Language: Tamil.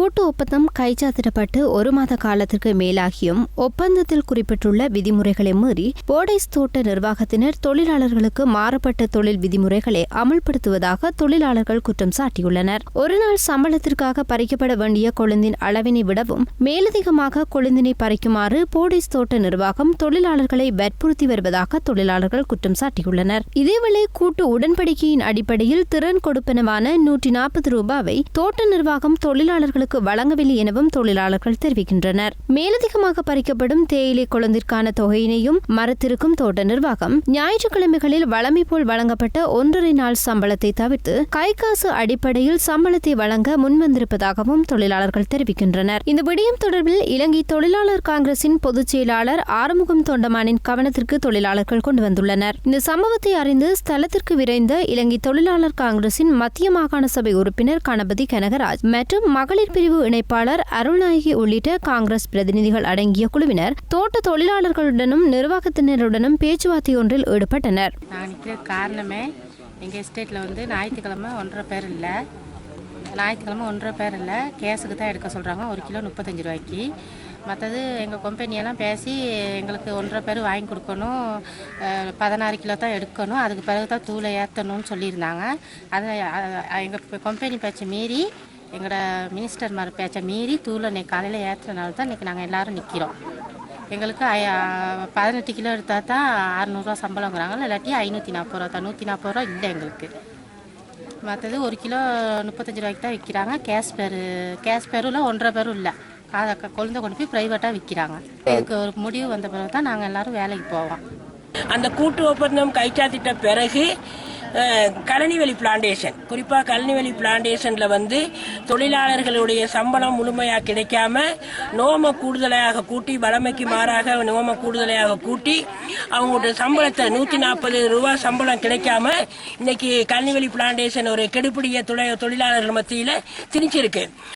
கூட்டு ஒப்பந்தம் கைச்சாத்திடப்பட்டு ஒரு மாத காலத்திற்கு மேலாகியும் ஒப்பந்தத்தில் குறிப்பிட்டுள்ள விதிமுறைகளை மீறி போடைஸ் தோட்ட நிர்வாகத்தினர் தொழிலாளர்களுக்கு மாறுபட்ட தொழில் விதிமுறைகளை அமல்படுத்துவதாக தொழிலாளர்கள் குற்றம் சாட்டியுள்ளனர். ஒருநாள் சம்பளத்திற்காக பறிக்கப்பட வேண்டிய கொழுந்தின் அளவினை விடவும் மேலதிகமாக கொழுந்தினை பறிக்குமாறு போடைஸ் தோட்ட நிர்வாகம் தொழிலாளர்களை வற்புறுத்தி வருவதாக தொழிலாளர்கள் குற்றம் சாட்டியுள்ளனர். இதேவேளை கூட்டு உடன்படிக்கையின் அடிப்படையில் திறன் கொடுப்பனவான நூற்றி நாற்பது ரூபாவை தோட்ட நிர்வாகம் தொழிலாளர்களுக்கு வழங்கவில்லை எனவும் தொழிலாளர்கள் தெரிவிக்கின்றனர். மேலதிகமாக பறிக்கப்படும் தேயிலை குழந்திற்கான தொகையினையும் மறுத்திருக்கும் தோட்ட நிர்வாகம் ஞாயிற்றுக்கிழமைகளில் வழமை போல் வழங்கப்பட்ட ஒன்றரை நாள் சம்பளத்தை தவிர்த்து கைகாசு அடிப்படையில் சம்பளத்தை வழங்க முன்வந்திருப்பதாகவும் தொழிலாளர்கள் தெரிவிக்கின்றனர். இந்த விடயம் தொடர்பில் இலங்கை தொழிலாளர் காங்கிரசின் பொதுச் செயலாளர் ஆறுமுகம் தொண்டமானின் கவனத்திற்கு தொழிலாளர்கள் கொண்டு வந்துள்ளனர். இந்த சம்பவத்தை அறிந்து ஸ்தலத்திற்கு விரைந்த இலங்கை தொழிலாளர் காங்கிரசின் மத்திய மாகாண சபை உறுப்பினர் கணபதி கனகராஜ் மற்றும் மகளிர் பிரிவு இணைப்பாளர் அருள்நாயகி உள்ளிட்ட காங்கிரஸ் பிரதிநிதிகள் அடங்கிய குழுவினர் தோட்ட தொழிலாளர்களுடனும் நிர்வாகத்தினருடனும் பேச்சுவார்த்தை ஒன்றில் ஈடுபட்டனர். நான் நிற்கிற காரணமே எங்கள் எஸ்டேட்டில் வந்து ஞாயிற்றுக்கிழமை ஒன்றரை பேர் இல்லை. ஞாயிற்றுக்கிழமை ஒன்றரை பேர் இல்லை. கேஸுக்கு தான் எடுக்க சொல்கிறாங்க ஒரு கிலோ முப்பத்தஞ்சு ரூபாய்க்கு. மற்றது எங்கள் கம்பெனியெல்லாம் பேசி எங்களுக்கு ஒன்றரை பேர் வாங்கி கொடுக்கணும். பதினாறு கிலோ தான் எடுக்கணும். அதுக்கு பிறகு தான் தூளை ஏற்றணும்னு சொல்லியிருந்தாங்க. அதை எங்கள் கம்பெனி பேச்சை மீறி எங்களோட மினிஸ்டர் மாதிரி பேச்சை மீறி தூளை இன்னைக்கு காலையில் ஏற்றுறதுனால தான் இன்றைக்கி நாங்கள் எல்லோரும் நிற்கிறோம் எங்களுக்கு பதினெட்டு கிலோ எடுத்தால் தான் அறநூறுவா சம்பளங்கிறாங்க இல்லாட்டி ஐநூற்றி நாற்பது ரூபா தான். நூற்றி நாற்பது ரூபா இல்லை எங்களுக்கு. மற்றது ஒரு கிலோ முப்பத்தஞ்சு ரூபாய்க்கு தான் விற்கிறாங்க கேஷ் பேரு கேஷ் பேரும் ஒன்றரை பேரும் இல்லை. அதை கொழந்தை கொழுந்த கொண்டு போய் ப்ரைவேட்டாக விற்கிறாங்க இதுக்கு ஒரு முடிவு வந்த பிறகு தான் நாங்கள் எல்லாரும் வேலைக்கு போவோம். அந்த கூட்டு ஒப்பந்தம் கைச்சாத்திட்ட பிறகு கழனிவெளி பிளான்டேஷன் குறிப்பாக கழனிவெளி பிளான்டேஷனில் வந்து தொழிலாளர்களுடைய சம்பளம் முழுமையாக கிடைக்காம நோம கூடுதலாக கூட்டி வளமைக்கு மாறாக நோம கூடுதலாக கூட்டி அவங்களுடைய சம்பளத்தை நூற்றி நாற்பது ரூபா சம்பளம் கிடைக்காம இன்னைக்கு கழனிவெளி பிளான்டேஷன் ஒரு கெடுபிடிய தொழிலாளர்கள் மத்தியில் திணிச்சிருக்கு.